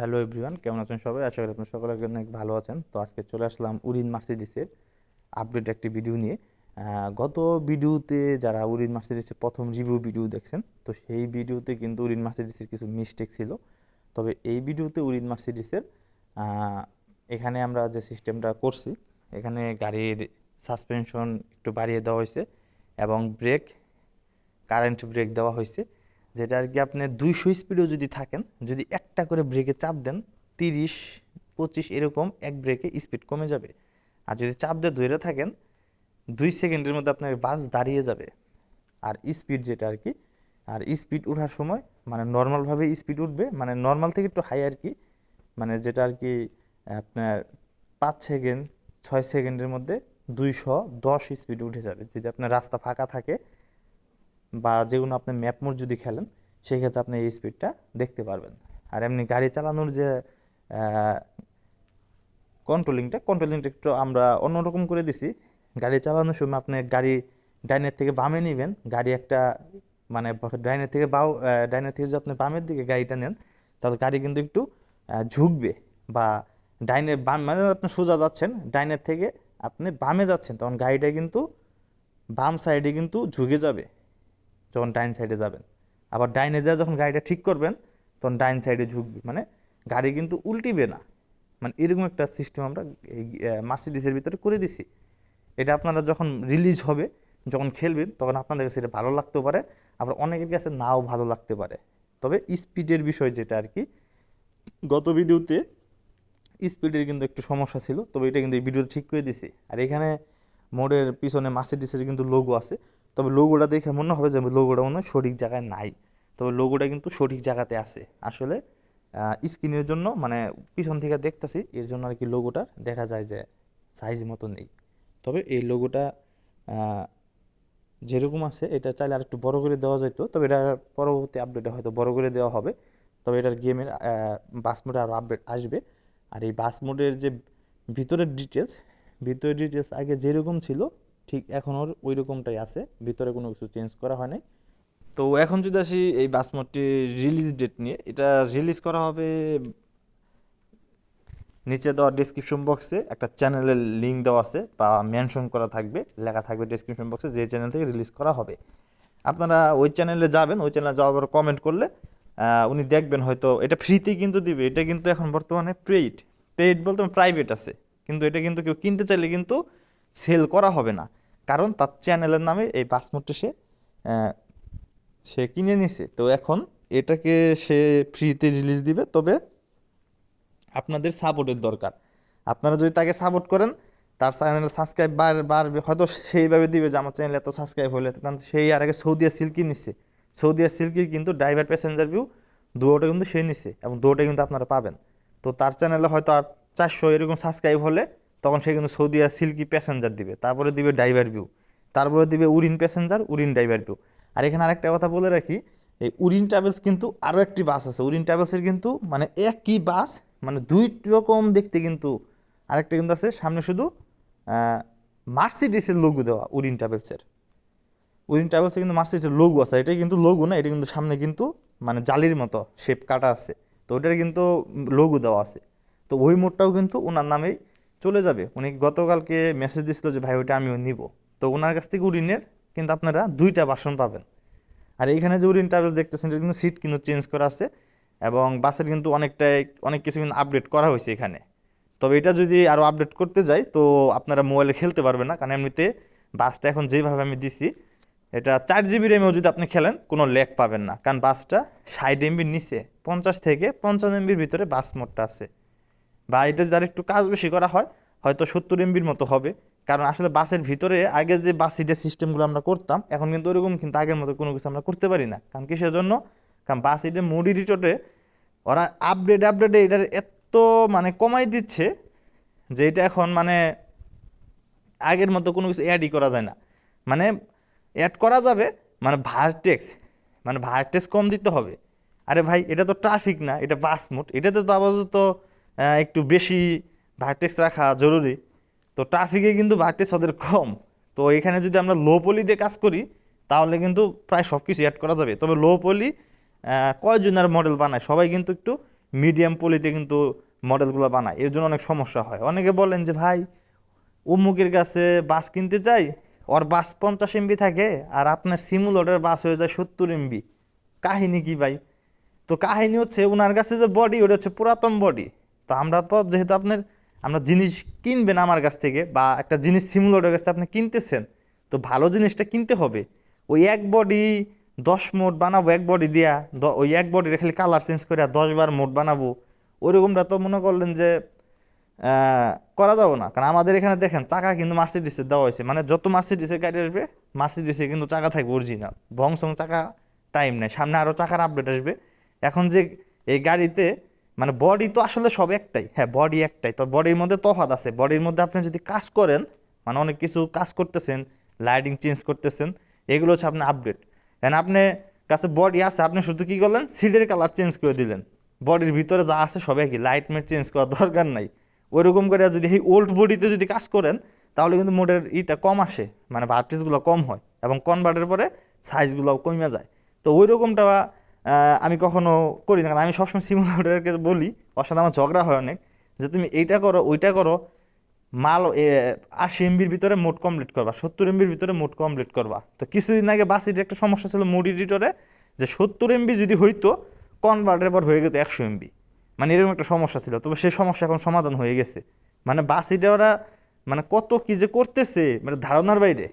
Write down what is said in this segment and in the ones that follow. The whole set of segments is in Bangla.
হ্যালো এভরিওয়ান, কেমন আছেন সবাই? আশা করি আপনার সকলে অনেক ভালো আছেন। তো আজকে চলে আসলাম উরিন মার্সিডিসের আপডেট একটি ভিডিও নিয়ে। গত ভিডিওতে যারা উরিন মার্সিডিসের প্রথম রিভিউ ভিডিও দেখছেন, তো সেই ভিডিওতে কিন্তু উরিন মার্সিডিসের কিছু মিস্টেক ছিল। তবে এই ভিডিওতে উরিন মার্সিডিসের এখানে আমরা যে সিস্টেমটা করছি, এখানে গাড়ির সাসপেনশন একটু বাড়িয়ে দেওয়া হয়েছে এবং ব্রেক কারেন্ট ব্রেক দেওয়া হয়েছে। যেটা আর কি আপনি দুইশো স্পিডেও যদি থাকেন, যদি একটা করে ব্রেকে চাপ দেন, তিরিশ, পঁচিশ এরকম এক ব্রেকে স্পিড কমে যাবে। আর যদি চাপ দিয়ে ধরে থাকেন, দুই সেকেন্ডের মধ্যে আপনার বাস দাঁড়িয়ে যাবে। আর স্পিড যেটা আর কি, আর স্পিড ওঠার সময় মানে নর্মালভাবে স্পিড উঠবে মানে নর্মাল থেকে একটু হাই আর কি মানে যেটা আর কি আপনার পাঁচ সেকেন্ড, ছয় সেকেন্ডের মধ্যে দুইশো দশ স্পিড উঠে যাবে। যদি আপনার রাস্তা ফাঁকা থাকে বা যে কোনো আপনি ম্যাপ মোড যদি খেলেন সেই ক্ষেত্রে আপনি এই স্পিডটা দেখতে পারবেন। আর এমনি গাড়ি চালানোর যে কন্ট্রোলিংটা কন্ট্রোলিংটা একটু আমরা অন্যরকম করে দিছি। গাড়ি চালানোর সময় আপনি গাড়ি ডাইনের থেকে বামে নেবেন। গাড়ি একটা মানে ডাইনের থেকে বাও ডাইনের থেকে যদি আপনি বামের দিকে গাড়িটা নেন, তাহলে গাড়ি কিন্তু একটু ঝুঁকবে বা ডাইনে বাম মানে আপনি সোজা যাচ্ছেন, ডাইনের থেকে আপনি বামে যাচ্ছেন, তখন গাড়িটা কিন্তু বাম সাইডে কিন্তু ঝুঁকে যাবে। যখন ডাইন সাইডে যাবেন। আবার ডাইনে যা যখন গাড়িটা ঠিক করবেন, তখন ডাইন সাইডে ঝুঁকবে। মানে গাড়ি কিন্তু উল্টিবে না। মানে এরকম একটা সিস্টেম আমরা এই মার্সিডিসের ভিতরে করে দিছি। এটা আপনারা যখন রিলিজ হবে, যখন খেলবেন, তখন আপনাদের কাছে এটা ভালো লাগতেও পারে। আবার অনেকের কাছে নাও ভালো লাগতে পারে। তবে স্পিডের বিষয় যেটা আর কি, গত ভিডিওতে স্পিডের কিন্তু একটু সমস্যা ছিল। তবে এটা কিন্তু এই ভিডিওটা ঠিক করে দিছি। আর এখানে মোড়ের পিছনে মার্সিডিসের কিন্তু লোগো আছে। তবে লোগোটা দেখে মনে হবে যে লোগোটা মনে হয় সঠিক জায়গায় নাই। তবে লোগোটা কিন্তু সঠিক জায়গাতে আছে। আসলে স্ক্রিনের জন্য মানে পিছন থেকে দেখতেছি, এর জন্য আর কি লোগোটা দেখা যায় যে সাইজ মতো নেই। তবে এই লোগোটা যেরকম আছে, এটা চাইলে আর একটু বড় করে দেওয়া যেত, তবে এটা পরবর্তী আপডেটে হয়তো বড় করে দেওয়া হবে। তবে এটার গেমের বাস মোডে আরও আপডেট আসবে। আর এই বাস মোডের যে ভিতরের ডিটেলস ভিতরের ডিটেলস আগে যেরকম ছিল ঠিক এখন ওর ওই রকমটাই আছে, ভিতরে কোনো কিছু চেঞ্জ করা হয় নাই। তো এখন যদি আসি এই বাস মোডটি রিলিজ ডেট নিয়ে, এটা রিলিজ করা হবে নিচে দেওয়া ডিসক্রিপশন বক্সে একটা চ্যানেলের লিঙ্ক দেওয়া আছে বা মেনশন করা থাকবে, লেখা থাকবে ডিসক্রিপশন বক্সে যে চ্যানেল থেকে রিলিজ করা হবে। আপনারা ওই চ্যানেলে যাবেন, ওই চ্যানেলে যাওয়ার পর কমেন্ট করলে উনি দেখবেন হয়তো এটা ফ্রিতে কিন্তু দিবে, এটা কিন্তু এখন বর্তমানে পেইড পেইড বলতে প্রাইভেট আছে, কিন্তু এটা কিন্তু কেউ কিনতে চাইলে কিন্তু সেল করা হবে না। কারণ তার চ্যানেলের নামে এই পাসপোর্টটা সে সে কিনে নিছে। তো এখন এটাকে সে ফ্রিতে রিলিজ দিবে, তবে আপনাদের সাপোর্টের দরকার। আপনারা যদি তাকে সাপোর্ট করেন, তার চ্যানেল সাবস্ক্রাইব বার বাড়বে হয়তো সেইভাবে দিবে যে, আমার চ্যানেল এত সাবস্ক্রাইব হলে কারণ সেই আর আগে সৌদিয়া সিল্কি নিচ্ছে সৌদিয়া সিল্কির কিন্তু ড্রাইভার প্যাসেঞ্জার ভিউ দুটোটা কিন্তু সে নিচ্ছে এবং দুটোটা কিন্তু আপনারা পাবেন। তো তার চ্যানেলে হয়তো আর চারশো এরকম সাবস্ক্রাইব হলে তখন সে কিন্তু সৌদিয়া সিল্কি প্যাসেঞ্জার দিবে, তারপরে দিবে ড্রাইভার ভিউ তারপরে দিবে উরিন প্যাসেঞ্জার উরিন ড্রাইভার ভিউ আর এখানে আরেকটা কথা বলে রাখি, এই উরিন ট্রাভেলস কিন্তু আরও একটি বাস আছে। উরিন ট্রাভেলসের কিন্তু মানে একই বাস মানে দুই রকম দেখতে কিন্তু আরেকটা কিন্তু আছে। সামনে শুধু মার্সিডিসের লোগো দেওয়া উরিন ট্রাভেলসের উইন ট্রাভেলসে কিন্তু মার্সিডিসের লোগো আছে। এটা কিন্তু লোগো না, এটা কিন্তু সামনে কিন্তু মানে জালির মতো শেপ কাটা আছে। তো ওটার কিন্তু লোগো দেওয়া আছে। তো ওই মোডটাও কিন্তু ওনার নামেই চলে যাবে। উনি গতকালকে মেসেজ দিছিল যে, ভাই, ওইটা আমিও নিব। তো ওনার কাছ থেকে উরিনের কিন্তু আপনারা দুইটা বাসন পাবেন। আর এইখানে যে উরিন ট্রাভেলস দেখতেছেন কিন্তু সিট কিন্তু চেঞ্জ করা আছে এবং বাসের কিন্তু অনেকটাই, অনেক কিছু কিন্তু আপডেট করা হয়েছে এখানে। তবে এটা যদি আরও আপডেট করতে যাই, তো আপনারা মোবাইলে খেলতে পারবেন না। কারণ এমনিতে বাসটা এখন যেভাবে আমি দিছি, এটা চার জিবি র্যামেও যদি আপনি খেলেন, কোনো ল্যাগ পাবেন না। কারণ বাসটা ষাট এমবির নিচে, পঞ্চাশ থেকে পঞ্চান্ন এমবির ভিতরে বাস মোডটা আছে। বা এটা যার একটু কাজ বেশি করা হয়, হয়তো সত্তর এমবির মতো হবে। কারণ আসলে বাসের ভিতরে আগে যে বাস সিটের সিস্টেমগুলো আমরা করতাম, এখন কিন্তু ওরকম কিন্তু আগের মতো কোনো কিছু আমরা করতে পারি না। কারণ কিসের জন্য? কারণ বাস সিটের মুড এডিটরে ওরা আপডেট আপডেটে এটার এত মানে কমাই দিচ্ছে যে এটা এখন মানে আগের মতো কোনো কিছু অ্যাডই করা যায় না। মানে অ্যাড করা যাবে মানে ভার্টেক্স মানে ভার্টেক্স কম দিতে হবে। আরে ভাই, এটা তো ট্রাফিক না, এটা বাস মোড এটাতে তো আপাতত একটু বেশি ভার্টেক্স রাখা জরুরি। তো ট্রাফিকে কিন্তু ভার্টেক্স ওদের কম। তো এখানে যদি আমরা লো পলি দিয়ে কাজ করি, তাহলে কিন্তু প্রায় সব কিছু অ্যাড করা যাবে। তবে লো পলি কয়জনের মডেল বানায়? সবাই কিন্তু একটু মিডিয়াম পলিতে কিন্তু মডেলগুলো বানায়। এর জন্য অনেক সমস্যা হয়। অনেকে বলেন যে, ভাই, অমুকের কাছে বাস কিনতে চাই ওর বাস পঞ্চাশ এমবি থাকে আর আপনার সিমুলেটর বাস হয়ে যায় সত্তর এমবি কাহিনী কি ভাই? তো কাহিনী হচ্ছে ওনার কাছে যে বডি ওটা হচ্ছে পুরাতন বডি তো আমরা তো যেহেতু আপনার, আমরা জিনিস কিনবেন আমার কাছ থেকে বা একটা জিনিস সিমুলেটর কাছ থেকে আপনি কিনতেছেন, তো ভালো জিনিসটা কিনতে হবে। ওই এক বডি দশ মোট বানাবো, এক বডি দিয়া ওই এক বডি খালি কালার চেঞ্জ করে দশ বার মোট বানাবো, ওইরকমটা তো মনে করলেন যে করা যাবে না। কারণ আমাদের এখানে দেখেন, চাকা কিন্তু মার্সিডিসের দেওয়া হয়েছে। মানে যত মার্সিডিসের গাড়ি আসবে মার্সিডিসে কিন্তু চাকা থাকবে অরিজিনাল ভংসং চাকা টাইম নেই, সামনে আরও চাকার আপডেট আসবে। এখন যে এই গাড়িতে মানে বডি তো আসলে সব একটাই। হ্যাঁ বডি একটাই। তো বডির মধ্যে তফাৎ আছে। বডির মধ্যে আপনি যদি কাজ করেন মানে অনেক কিছু কাজ করতেছেন লাইটিং চেঞ্জ করতেছেন, এগুলো হচ্ছে আপনার আপডেট এন্ড আপনি কাছে বডি আছে, আপনি শুধু কী করলেন? সিটের কালার চেঞ্জ করে দিলেন। বডির ভিতরে যা আছে সবাই কি লাইট মেট চেঞ্জ করার দরকার নাই। ওইরকম করে যদি এই ওল্ড বডিতে যদি কাজ করেন, তাহলে কিন্তু মোডের ইটা কম আসে। মানে ভার্টিসগুলো কম হয় এবং কনভার্টের পরে সাইজগুলো কমে যায়। তো ওই রকমটা আমি কখনো করি না। আমি সবসময় সিমুলেটারকে বলি, ওর সাথে আমার ঝগড়া হয় অনেক, যে তুমি এইটা করো, ওইটা করো, মাল আশি এমবির ভিতরে মোট কমপ্লিট করবা, সত্তর এমবির ভিতরে মোট কমপ্লিট করবা। তো কিছুদিন আগে বাসির একটা সমস্যা ছিল মোড এডিটরে, যে সত্তর এমবি যদি হইতো কনভার্টের পর হয়ে যেত একশো এমবি। মানে এরকম একটা সমস্যা ছিল। তবে সেই সমস্যা এখন সমাধান হয়ে গেছে। মানে বাসিটা ওরা মানে কত কী যে করতেছে মানে ধারণার বাইরে।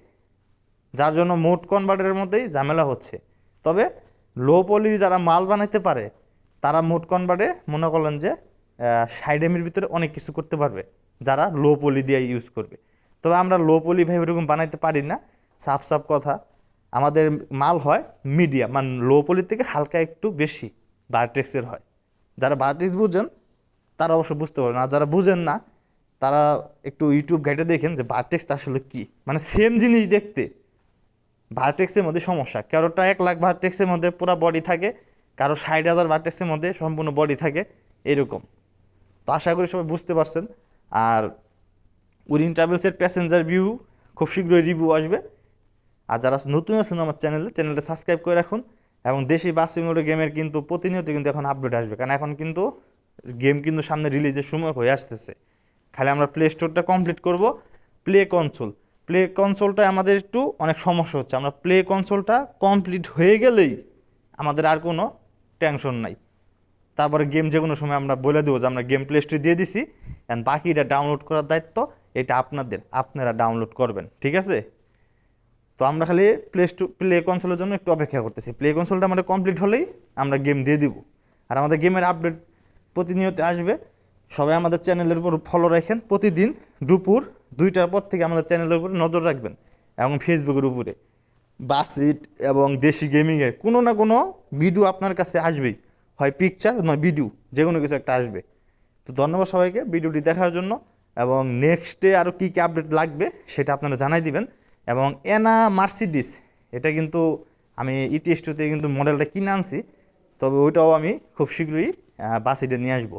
যার জন্য মোট কনভার্টারের মধ্যেই ঝামেলা হচ্ছে। তবে লো পলির যারা মাল বানাইতে পারে, তারা মোট কনভার্টে মনে করলেন যে সাইড ভিতরে অনেক কিছু করতে পারবে, যারা লো পলি দিয়ে ইউজ করবে। তবে আমরা লো পলি ভাই এরকম বানাইতে পারি না, সাফ সাফ কথা। আমাদের মাল হয় মিডিয়াম মানে লো পলির থেকে হালকা একটু বেশি বায়োটেক্সের হয়। যারা বায়োটেক্স বুঝেন, তারা অবশ্য বুঝতে পারবেন। আর যারা বুঝেন না, তারা একটু ইউটিউব ঘাটে দেখেন যে বায়োটেক্সটা আসলে কী। মানে সেম জিনিস দেখতে। ভার্টেক্সের মধ্যে সমস্যা। কারোটা এক লাখ ভার্টেক্সের মধ্যে পুরো বডি থাকে, কারও ষাট হাজার ভার্টেক্সের মধ্যে সম্পূর্ণ বডি থাকে, এরকম। তো আশা করি সবাই বুঝতে পারছেন। আর উইরিন ট্রাভেলসের প্যাসেঞ্জার ভিউ খুব শীঘ্রই রিভিউ আসবে। আর যারা নতুন আছেন আমার চ্যানেলে চ্যানেলটা সাবস্ক্রাইব করে রাখুন। এবং দেশি বাসি মোটর গেমের কিন্তু প্রতিনিয়ত কিন্তু এখন আপডেট আসবে। কারণ এখন কিন্তু গেম কিন্তু সামনে রিলিজের সময় হয়ে আসতেছে। খালি আমরা প্লে স্টোরটা কমপ্লিট করব প্লে কনসোল প্লে কনসোলটা আমাদের একটু অনেক সমস্যা হচ্ছে। আমরা প্লে কনসোলটা কমপ্লিট হয়ে গেলেই আমাদের আর কোনো টেনশন নাই। তারপরে গেম যে কোনো সময় আমরা বলে দেবো যে আমরা গেম প্লে স্টোরে দিয়ে দিছি অ্যান্ড বাকিটা ডাউনলোড করার দায়িত্ব, এটা আপনাদের, আপনারা ডাউনলোড করবেন, ঠিক আছে? তো আমরা খালি প্লে স্টো প্লে কনসোলের জন্য একটু অপেক্ষা করতেছি। প্লে কনসোলটা আমাদের কমপ্লিট হলেই আমরা গেম দিয়ে দিব। আর আমাদের গেমের আপডেট প্রতিনিয়ত আসবে। সবাই আমাদের চ্যানেলের উপর ফলো রাখেন। প্রতিদিন দুপুর দুইটার পর থেকে আমাদের চ্যানেলের উপরে নজর রাখবেন এবং ফেসবুকের উপরে। বাসিট এবং দেশি গেমিংয়ের কোনো না কোনো ভিডিও আপনার কাছে আসবেই। হয় পিকচার নয় ভিডিও যে কোনো কিছু একটা আসবে। তো ধন্যবাদ সবাইকে ভিডিওটি দেখার জন্য এবং নেক্সটে আরও কী কী আপডেট লাগবে সেটা আপনারা জানাই দিবেন। এবং এনা মার্সিডিস এটা কিন্তু আমি ইটি স্টোতে কিন্তু মডেলটা কিনে আনছি, তবে ওইটাও আমি খুব শীঘ্রই বাসিটে নিয়ে আসব।